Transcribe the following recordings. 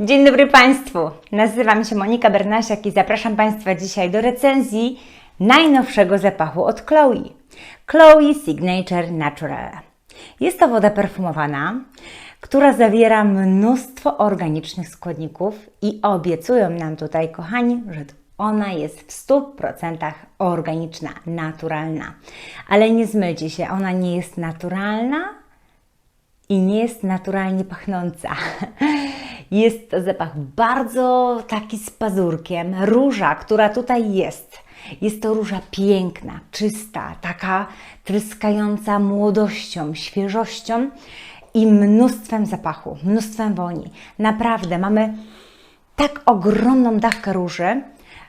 Dzień dobry Państwu. Nazywam się Monika Bernasiak i zapraszam Państwa dzisiaj do recenzji najnowszego zapachu od Chloe. Chloe Signature Natural. Jest to woda perfumowana, która zawiera mnóstwo organicznych składników i obiecują nam tutaj, kochani, że ona jest w 100% organiczna, naturalna. Ale nie zmylcie się, ona nie jest naturalna, i nie jest naturalnie pachnąca. Jest zapach bardzo taki z pazurkiem. Róża, która tutaj jest, jest to róża piękna, czysta, taka tryskająca młodością, świeżością i mnóstwem zapachu, mnóstwem woni. Naprawdę mamy tak ogromną dawkę róży,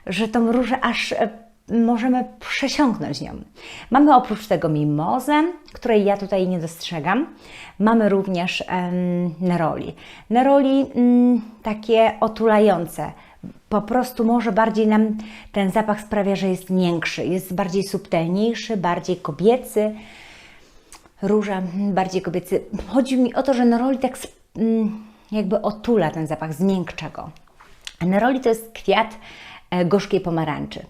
że tą różę aż e, możemy przesiąknąć nią. Mamy oprócz tego mimozę, której ja tutaj nie dostrzegam. Mamy również em, neroli. Neroli mm, takie otulające. Po prostu może bardziej nam ten zapach sprawia, że jest miększy, jest bardziej subtelniejszy, bardziej kobiecy. Róża mm, bardziej kobiecy. Chodzi mi o to, że neroli tak mm, jakby otula ten zapach, zmiękcza go. Neroli to jest kwiat gorzkiej pomarańczy.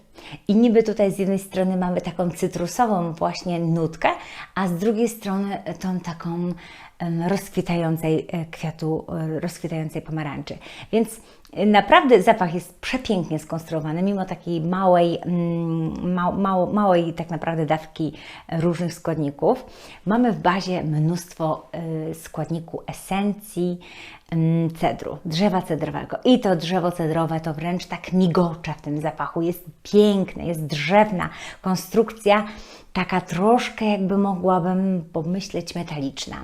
I niby tutaj z jednej strony mamy taką cytrusową właśnie nutkę, a z drugiej strony tą taką rozkwitającej e, kwiatu, e, rozkwitającej pomarańczy. Więc e, naprawdę zapach jest przepięknie skonstruowany, mimo takiej małej, mm, małej tak naprawdę dawki różnych składników. Mamy w bazie mnóstwo y, składniku esencji mm, cedru, drzewa cedrowego. I to drzewo cedrowe to wręcz tak migocze w tym zapachu. Jest piękne, jest drzewna konstrukcja, taka troszkę jakby mogłabym pomyśleć metaliczna.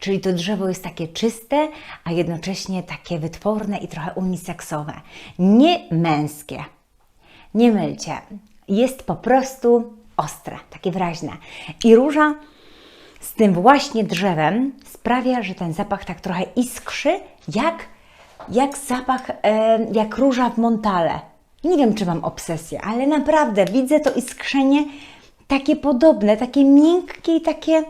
Czyli to drzewo jest takie czyste, a jednocześnie takie wytworne i trochę uniseksowe. Nie męskie. Nie mylcie. Jest po prostu ostre, takie wyraźne. I róża z tym właśnie drzewem sprawia, że ten zapach tak trochę iskrzy, jak, jak zapach, e, jak róża w Montale. Nie wiem, czy mam obsesję, ale naprawdę widzę to iskrzenie takie podobne, takie miękkie i takie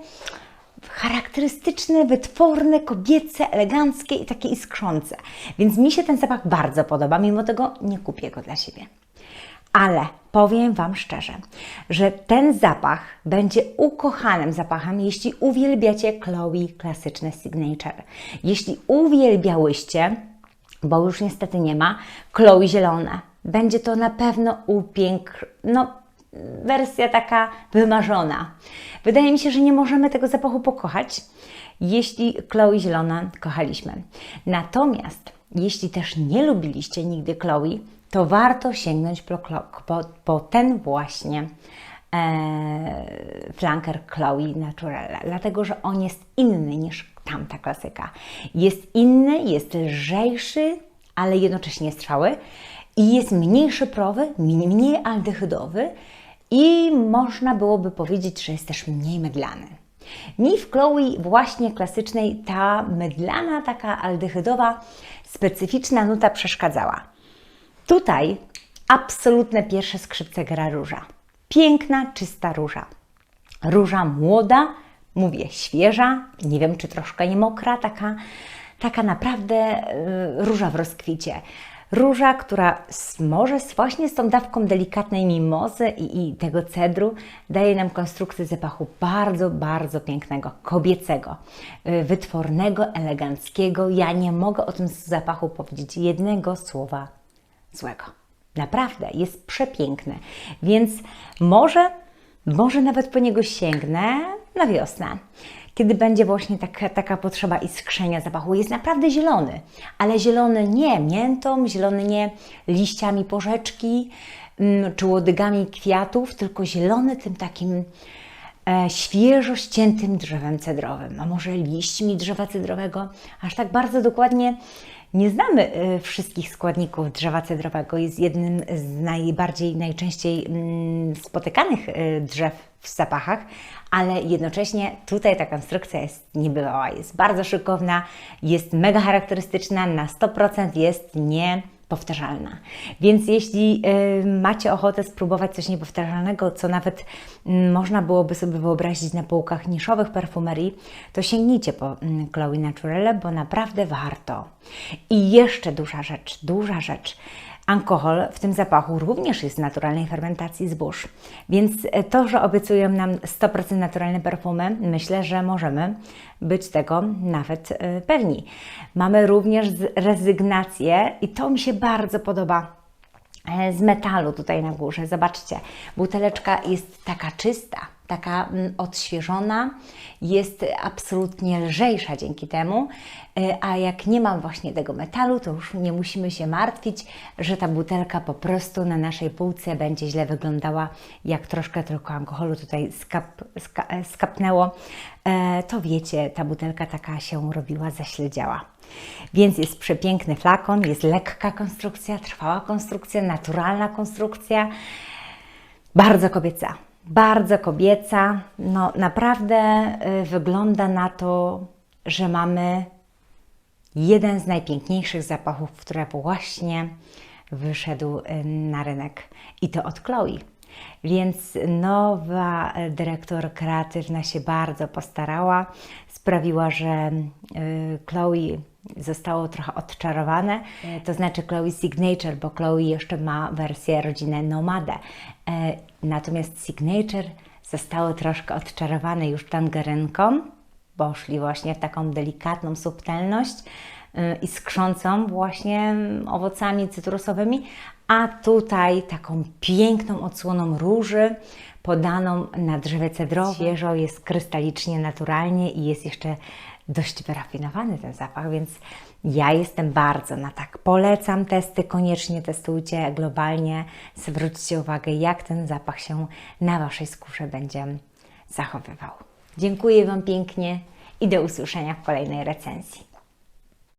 charakterystyczne, wytworne, kobiece, eleganckie i takie iskrzące. Więc mi się ten zapach bardzo podoba, mimo tego nie kupię go dla siebie. Ale powiem Wam szczerze, że ten zapach będzie ukochanym zapachem, jeśli uwielbiacie Chloe klasyczne Signature. Jeśli uwielbiałyście, bo już niestety nie ma, Chloe zielone. Będzie to na pewno upięk, no wersja taka wymarzona. Wydaje mi się, że nie możemy tego zapachu pokochać, jeśli Chloe zielona kochaliśmy. Natomiast jeśli też nie lubiliście nigdy Chloe, to warto sięgnąć po, po, po ten właśnie e, flanker Chloe Naturella, dlatego że on jest inny niż tamta klasyka. Jest inny, jest lżejszy, ale jednocześnie jest trwały i jest mniej szyprowy, mniej aldehydowy i można byłoby powiedzieć, że jest też mniej mydlany. Mi w Chloe właśnie klasycznej ta mydlana, taka aldehydowa, specyficzna nuta przeszkadzała. Tutaj absolutne pierwsze skrzypce gra róża. Piękna, czysta róża. Róża młoda, mówię świeża, nie wiem czy troszkę nie mokra, taka, taka naprawdę y, róża w rozkwicie. Róża, która może właśnie z tą dawką delikatnej mimozy i, i tego cedru daje nam konstrukcję zapachu bardzo, bardzo pięknego, kobiecego, y, wytwornego, eleganckiego. Ja nie mogę o tym zapachu powiedzieć jednego słowa złego. Naprawdę, jest przepiękny. Więc może, może nawet po niego sięgnę na wiosnę, kiedy będzie właśnie taka, taka potrzeba iskrzenia zapachu. Jest naprawdę zielony, ale zielony nie miętą, zielony nie liściami porzeczki mm, czy łodygami kwiatów, tylko zielony tym takim e, świeżo ściętym drzewem cedrowym, a może liśćmi drzewa cedrowego. Aż tak bardzo dokładnie nie znamy e, wszystkich składników drzewa cedrowego. Jest jednym z najbardziej, najczęściej mm, spotykanych e, drzew w zapachach, ale jednocześnie tutaj ta konstrukcja jest niebywała, jest bardzo szykowna, jest mega charakterystyczna, na 100% jest nie powtarzalna. Więc jeśli y, macie ochotę spróbować coś niepowtarzalnego, co nawet mm, można byłoby sobie wyobrazić na półkach niszowych perfumerii, to sięgnijcie po mm, Chloe Naturelle, bo naprawdę warto. I jeszcze duża rzecz, duża rzecz. Alkohol w tym zapachu również jest naturalnej fermentacji zbóż. Więc e, to, że obiecują nam 100% naturalne perfumy, myślę, że możemy być tego nawet e, pewni. Mamy również rezygnację i to mi się bardzo podoba e, z metalu tutaj na górze. Zobaczcie, buteleczka jest taka czysta, taka mm, odświeżona, jest absolutnie lżejsza dzięki temu, E, a jak nie mam właśnie tego metalu, to już nie musimy się martwić, że ta butelka po prostu na naszej półce będzie źle wyglądała, jak troszkę tylko alkoholu tutaj skap, ska, e, skapnęło, e, to wiecie, ta butelka taka się robiła, zaśledziała. Więc jest przepiękny flakon, jest lekka konstrukcja, trwała konstrukcja, naturalna konstrukcja, bardzo kobieca. Bardzo kobieca. No naprawdę y, wygląda na to, że mamy jeden z najpiękniejszych zapachów, który właśnie wyszedł y, na rynek. I to od Chloe. Więc nowa y, dyrektor kreatywna się bardzo postarała. Sprawiła, że Chloe zostało trochę odczarowane. Y, To znaczy Chloe Signature, bo Chloe jeszcze ma wersję rodzinę Nomadę. Y, Natomiast Signature zostało troszkę odczarowane już tangerynką bo szli właśnie w taką delikatną subtelność y, i skrzącą właśnie owocami cytrusowymi, a tutaj taką piękną odsłoną róży podaną na drzewie cedrowym. Świeżo, jest krystalicznie, naturalnie i jest jeszcze dość wyrafinowany ten zapach, więc ja jestem bardzo na tak. Polecam testy, koniecznie testujcie globalnie, zwróćcie uwagę, jak ten zapach się na Waszej skórze będzie zachowywał. Dziękuję Wam pięknie i do usłyszenia w kolejnej recenzji.